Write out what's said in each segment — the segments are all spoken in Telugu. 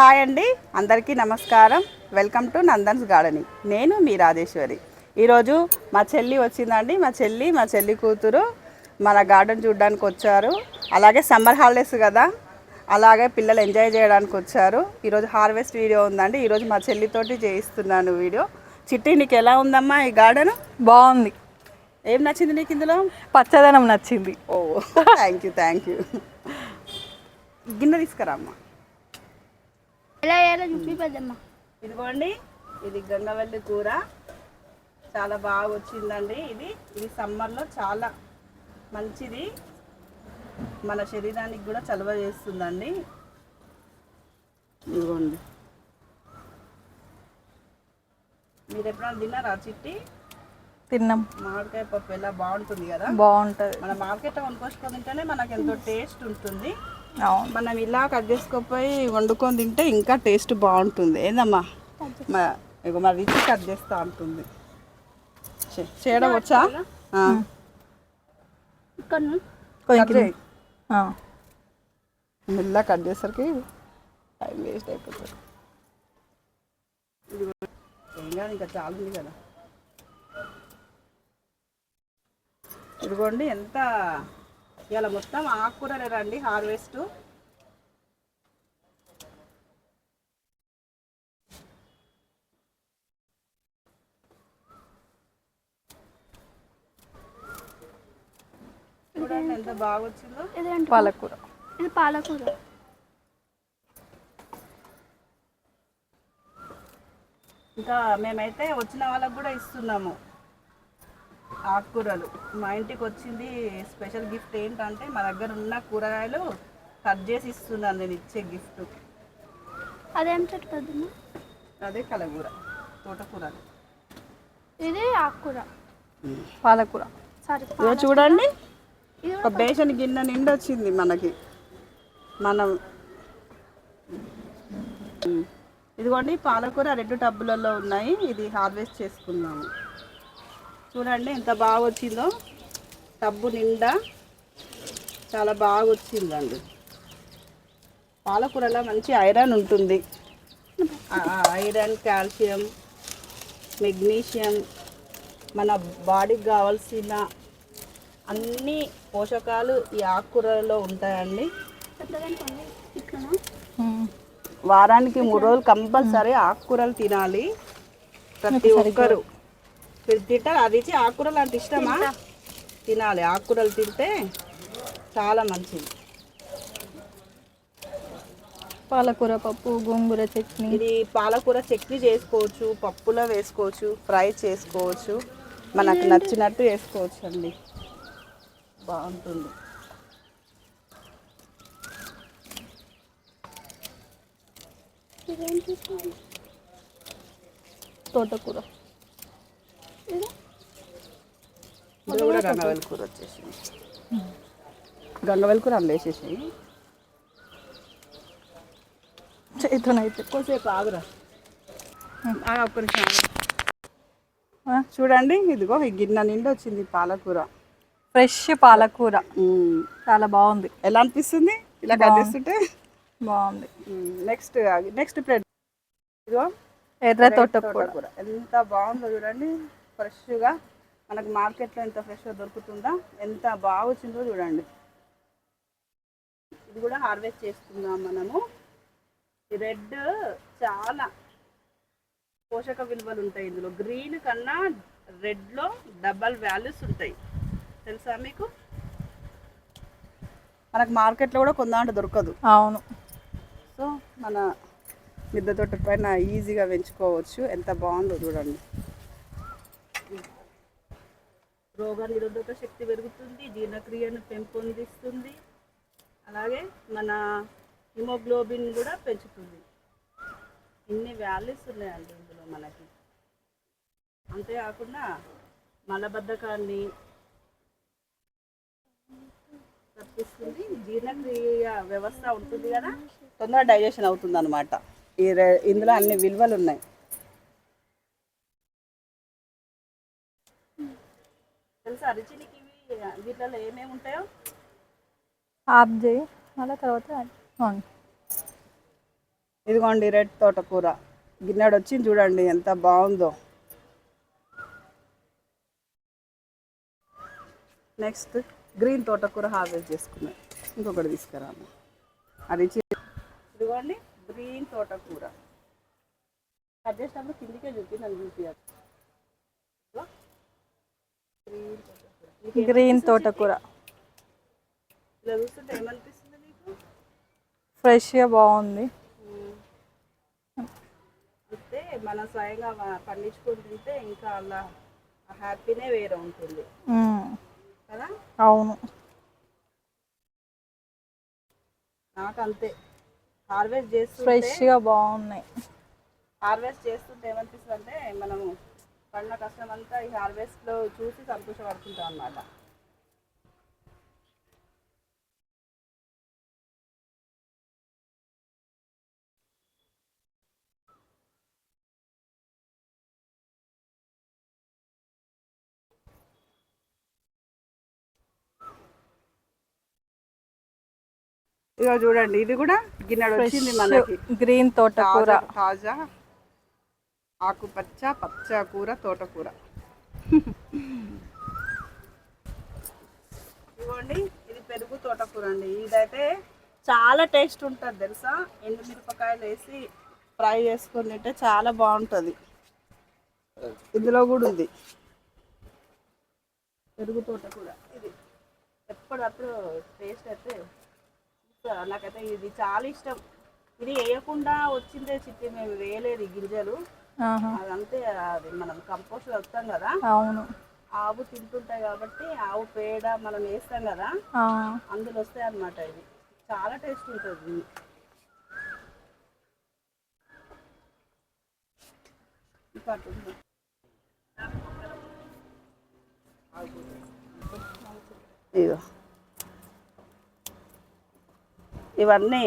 హాయ్ అండి అందరికీ నమస్కారం. Welcome to Nandan's gardening. నేను మీ రాజేశ్వరి. ఈరోజు మా చెల్లి వచ్చిందండి మా చెల్లి మా చెల్లి కూతురు మన గార్డెన్ చూడడానికి వచ్చారు. అలాగే సమ్మర్ హాలిడేస్ కదా అలాగే పిల్లలు ఎంజాయ్ చేయడానికి వచ్చారు. ఈరోజు హార్వెస్ట్ వీడియో ఉందండి ఈరోజు మా చెల్లితోటి చేయిస్తున్నాను వీడియో. చిట్టి నీకు ఎలా ఉందమ్మా ఈ గార్డెన్? బాగుంది. ఏం నచ్చింది నీకు ఇందులో? పచ్చదనం నచ్చింది. ఓ థ్యాంక్ యూ థ్యాంక్ యూ గిన్నె తీసుకురా అమ్మా ఎలా వేయాలో చూపి పెద్దమ్మ ఇదిగోండి ఇది గంగవల్లి కూర. చాలా బాగా వచ్చిందండి ఇది. ఇది సమ్మర్లో చాలా మంచిది. మన శరీరానికి కూడా చలవ చేస్తుందండి. ఇదిగోండి. మీరు ఎప్పుడైనా తిన్నారా చిట్టి? తిన్నాం. మామిడికాయ పప్పు ఎలా బాగుంటుంది కదా? బాగుంటుంది. మన మార్కెట్లో కొనుక్కొచ్చుకొని తింటేనే మనకు ఎంతో టేస్ట్ ఉంటుంది. మనం ఇలా కట్ చేసుకోపోయి వండుకొని తింటే ఇంకా టేస్ట్ బాగుంటుంది. ఏందమ్మా? మా ఇగో మా రిచి కట్ చేస్తూ ఉంటుంది చేయడం వచ్చా కొంచెం కట్ మెల్లగా చేసరికి టైం వేస్ట్ అయిపోతుంది. ఇంకా చాలా ఉంది కదా. ఇదిగోండి ఎంత ఇలా మొత్తం ఆకుకూరలే రండి హార్వెస్ట్. చూడండి ఎంత బాగా వచ్చిందో పాలకూర. ఇది పాలకూర. ఇంకా మేమైతే వచ్చిన వాళ్ళకి కూడా ఇస్తున్నాము. ఆకుకూరలు. మా ఇంటికి వచ్చింది స్పెషల్ గిఫ్ట్ ఏంటంటే మా దగ్గర ఉన్న కూరగాయలు కట్ చేసి ఇస్తున్నాను నేను ఇచ్చే గిఫ్ట్. అదేం చెట్టు అదే కలగూర తోటకూర ఇది ఆకుకూర. పాలకూర. సారీ చూడండి. ఇది ఒక బేసన్ గిన్నె నిండి వచ్చింది మనకి. మనం. ఇదిగోండి పాలకూర రెండు టబ్బులలో ఉన్నాయి. ఇది హార్వెస్ట్ చేసుకున్నాము చూడండి ఎంత బాగా వచ్చిందో. టబ్బు నిండా చాలా బాగా వచ్చిందండి. పాలకూరలో మంచి ఐరన్ ఉంటుంది. ఐరన్ కాల్షియం మెగ్నీషియం మన బాడీకి కావాల్సిన అన్ని పోషకాలు ఈ ఆకుకూరలలో ఉంటాయండి. వారానికి మూడు రోజులు కంపల్సరీ ఆకుకూరలు తినాలి. ప్రతి ఒక్కరు. తింటారు అది ఇచ్చి ఆకుకూరలు అంటే ఇష్టమా? తినాలి. ఆకుకూరలు తింటే చాలా మంచిది. పాలకూర పప్పు గోంగూర చట్నీ. ఇది పాలకూర చట్నీ చేసుకోవచ్చు పప్పులో వేసుకోవచ్చు ఫ్రై చేసుకోవచ్చు. మనకు నచ్చినట్టు వేసుకోవచ్చు అండి. బాగుంటుంది. తోటకూర. ఇది కూడా గంగవెల్ కూర వచ్చేసి గంగవెల్ కూర అందులో వేసేసి చేతనైతే కొంచెంసేపు ఆగురా. ఆగు, ఒక్క నిమిషం చూడండి ఇదిగో ఈ గిన్నె నిండి వచ్చింది పాలకూర. ఫ్రెష్ పాలకూర. చాలా బాగుంది. ఎలా అనిపిస్తుంది? ఇలా కట్టేస్తుంటే బాగుంది. నెక్స్ట్ నెక్స్ట్ ప్లేట్ ఇదిగో ఎర్ర తోటకూర. తోటకూర. ఎంత బాగుందో చూడండి. ఫ్రెష్గా మనకు మార్కెట్లో ఎంత ఫ్రెష్గా దొరుకుతుందా? ఎంత బాగా వచ్చిందో చూడండి. ఇది కూడా హార్వెస్ట్ చేసుకుందాం మనము. రెడ్ చాలా పోషక విలువలు ఉంటాయి ఇందులో. గ్రీన్ కన్నా రెడ్లో డబల్ వాల్యూస్ ఉంటాయి. తెలుసా మీకు? మనకు మార్కెట్లో కూడా కొందాంట దొరకదు. అవును. సో మన మిద్దె తోట పైన ఈజీగా పెంచుకోవచ్చు. ఎంత బాగుందో చూడండి. రోగ నిరోధక శక్తి పెరుగుతుంది జీర్ణక్రియను పెంపొందిస్తుంది. అలాగే మన హిమోగ్లోబిన్ కూడా పెంచుతుంది. ఇన్ని వాల్యూస్ ఉన్నాయండి ఇందులో మనకి. అంతేకాకుండా మలబద్ధకాన్ని తప్పిస్తుంది జీర్ణక్రియ వ్యవస్థ ఉంటుంది కదా తొందరగా డైజెషన్ అవుతుంది అనమాట ఈ ఇందులో అన్ని విలువలు ఉన్నాయి. తెలుసా? వీటిలో ఏమేమి ఉంటాయో? ఆఫ్ చేయి మళ్ళీ తర్వాత ఇదిగోండి రెడ్ తోటకూర. గిన్నెడు వచ్చింది చూడండి ఎంత బాగుందో. నెక్స్ట్ గ్రీన్ తోటకూర హార్వెస్ట్ చేసుకున్నాం ఇంకొకటి తీసుకురాము. అది ఇదిగోండి గ్రీన్ తోటకూర. కట్ చేసినప్పుడు కిందికే చూపి నన్ను చూపించాలి గ్రీన్ తోటకూర. ఫ్రెష్గా బాగుంది. అయితే మనం స్వయంగా పండించుకొని తింటే ఇంకా అలా హ్యాపీనే వేరే ఉంటుంది. కదా? అవును. నాకు అంతే హార్వెస్ట్ చేస్తుంటే ఫ్రెష్గా బాగున్నాయి. హార్వెస్ట్ చేస్తుంటే ఏమనిపిస్తుంది అంటే మనము పడిన కష్టం అంతా ఈ హార్వెస్ట్లో చూసి సంతోషపడుతుంటాం అన్నమాట ఇక చూడండి ఇది కూడా గిన్నెడు వచ్చింది మనకి. గ్రీన్ తోటకూర. తాజా తాజా. ఆకుపచ్చ పచ్చ కూర తోటకూర ఇవ్వండి ఇది పెరుగు తోటకూర అండి. ఇదైతే చాలా టేస్ట్ ఉంటుంది తెలుసా? ఎండు మిరపకాయలు వేసి ఫ్రై చేసుకుని తింటే చాలా బాగుంటుంది. ఇందులో కూడా ఉంది. పెరుగు తోటకూర ఇది ఎప్పుడప్పుడు టేస్ట్ అయితే నాకైతే ఇది చాలా ఇష్టం. ఇది వేయకుండా వచ్చిందే చిట్టి మేము వేయలేదు గింజలు. అదంతే అది మనం కంపోస్ట్ వస్తాం కదా. అవును. ఆవు తింటుంటాయి కాబట్టి ఆవు పేడ మనం వేస్తాం కదా. అందులో వస్తాయి అన్నమాట ఇది చాలా టేస్ట్ ఉంటుంది ఇవన్నీ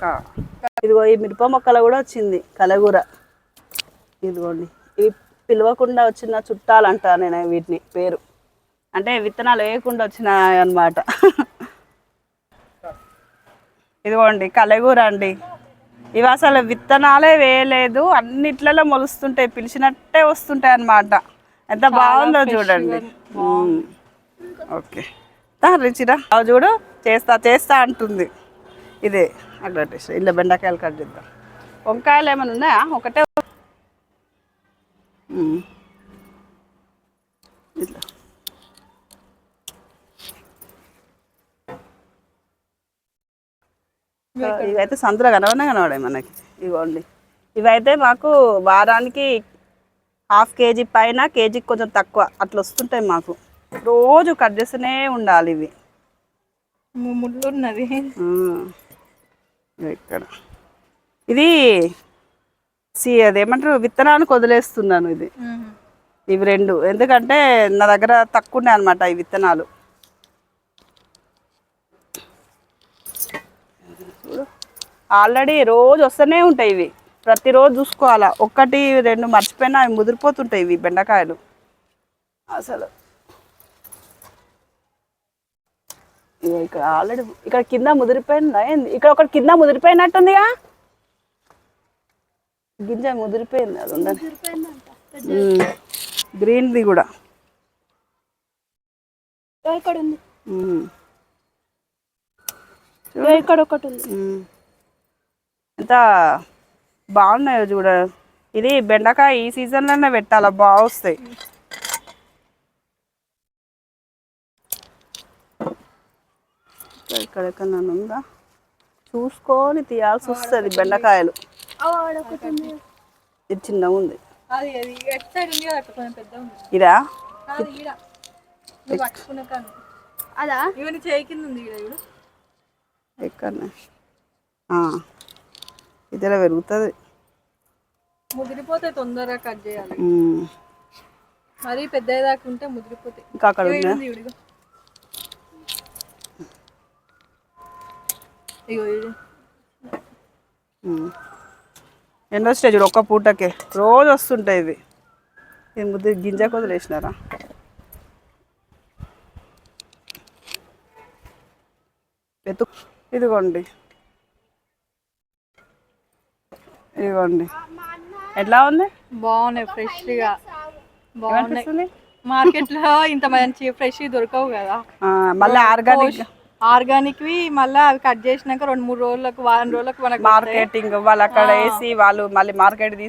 ఇంకా ఇదిగో ఈ మిరప మొక్కలు కూడా వచ్చింది కలగూర. ఇదిగోండి. ఇవి పిలవకుండా వచ్చిన చుట్టాలంట నేను వీటిని పేరు. అంటే విత్తనాలు వేయకుండా వచ్చినాయి అన్నమాట. ఇదిగోండి కలగూర అండి. ఇవి అసలు విత్తనాలే వేయలేదు అన్నిట్లలో మొలుస్తుంటాయి పిలిచినట్టే వస్తుంటాయి అన్నమాట. ఎంత బాగుందో చూడండి. ఓకే. రుచిరా. చూడు చేస్తా చేస్తా అంటుంది. ఇదే. టేస్ట్ ఇలా బెండకాయలు కట్ చేద్దాం. వంకాయలు ఏమైనా ఉన్నాయా? ఒకటే. ఇట్లా. ఇవైతే సంతలో కనవనే కనబడాయి మనకి. ఇవ్వండి. ఇవైతే మాకు వారానికి హాఫ్ కేజీ పైన కేజీకి కొంచెం తక్కువ. అట్లా వస్తుంటాయి మాకు. రోజు కట్ చేస్తూనే ఉండాలి ఇవి. ముళ్ళు ఉన్నది ఇక్కడ. ఇది సి అదేమంటారు? విత్తనానికి వదిలేస్తున్నాను ఇది. ఇవి రెండు. ఎందుకంటే నా దగ్గర తక్కువ ఉన్నాయి అనమాట ఈ విత్తనాలు. ఆల్రెడీ రోజు వస్తూనే ఉంటాయి ఇవి. ప్రతిరోజు చూసుకోవాలా. ఒక్కటి రెండు మర్చిపోయినా అవి ముదిరిపోతుంటాయి ఇవి బెండకాయలు. అసలు ఇగో ఇక్కడ ఆల్రెడీ ఇక్కడ కింద ముదిరిపోయిందా? ఇక్కడ ఒకటి కింద ముదిరిపోయినట్టుందిగా? గింజ ముదిరిపోయింది అది ఉందని. గ్రీన్ది కూడా. ఇక్కడ ఉంది. ఇక్కడ ఒకటి ఉంది. ఎంత బాగున్నాయో చూడ. ఇది బెండకాయ ఈ సీజన్లోనే పెట్టాలా? బాగా వస్తాయి. ఇక్కడ- ఇక్కడ ఎక్కడ ఉందా? చూసుకొని తీయాల్సి వస్తుంది బెండకాయలు. ఇది చిన్నగా ఉంది. ఇదా? చూడు ఎక్కడ ఇదిలా పెరుగుతుంది. ముదిరిపోతే తొందరగా కట్ చేయాలి. మరీ పెద్ద దాకా ఉంటే ముదిరిపోతాయి. ఇంకా అక్కడ ఇగో. ఎన్నో స్టేజ్ ఒక్క పూటకే. రోజు వస్తుంటాయి ఇవి. ఇది ముద్ద గింజ వదిలేసినారా ఎత్తు. ఇదిగోండి. ఇదిగోండి. ఎట్లా ఉంది? బాగున్నాయి ఫ్రెష్గా. బాగున్నాయి. ఏమనిపిస్తుంది? మార్కెట్లో ఇంత మంచి ఫ్రెష్ దొరకవు కదా. మళ్ళీ ఆర్గానిక్ ఆర్గానిక్ వి మళ్ళీ అవి కట్ చేసినాక రెండు మూడు రోజులకు వారం రోజులకు మనకు. మార్కెటింగ్ వాళ్ళు అక్కడ వేసి వాళ్ళు మళ్ళీ మార్కెట్ తీసుకు